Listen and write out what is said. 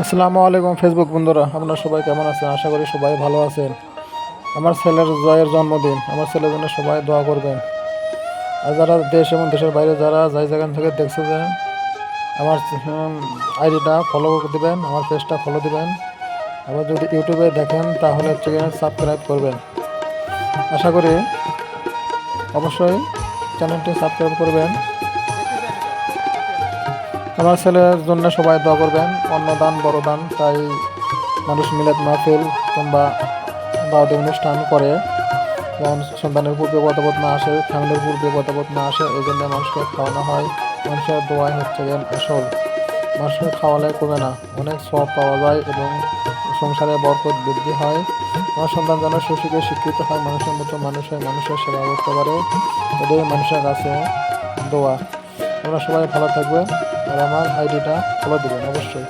আসসালামু আলাইকুম ফেসবুক বন্ধুরা, আপনারা সবাই কেমন আছেন? আশা করি সবাই ভালো আছেন। আমার ছেলের জয়ের জন্মদিন, আমার ছেলের জন্য সবাই দোয়া করবেন। আর যারা দেশ এবং দেশের বাইরে যারা যাই জায়গা থেকে দেখছে যে আমার আইডিটা ফলো দিবেন, আমার পেজটা ফলো দিবেন। আবার যদি ইউটিউবে দেখেন, তাহলে চ্যানেল সাবস্ক্রাইব করবেন। আশা করি অবশ্যই চ্যানেলটি সাবস্ক্রাইব করবেন। আমার ছেলের জন্য সবাই দোয়া করবেন। অন্নদান বড় দান, তাই মানুষ মিলাদ মাহফিল কিংবা দাওয়াতি অনুষ্ঠান করে। যেমন সন্তানের পূর্বে পদাবোধ না আসে, ফ্যামিলির পূর্বে পদাবোধ না আসে, এই জন্য মানুষকে খাওয়ানো হয়। মানুষের দোয়াই হচ্ছে আসল। মানুষকে খাওয়ালে কমে না। অনেক সব পাওয়া যায় এবং সংসারে বরকত বৃদ্ধি হয়। আমার সন্তান যেন সুশিক্ষে শিক্ষিত হয়, মানুষের মতো মানুষ হয় মানুষের সেবা করতে পারে। এটাই মানুষের কাছে দোয়া। আমরা সবাই ভালো থাকবে আর আমার আইডিটা ফলো দেবেন অবশ্যই।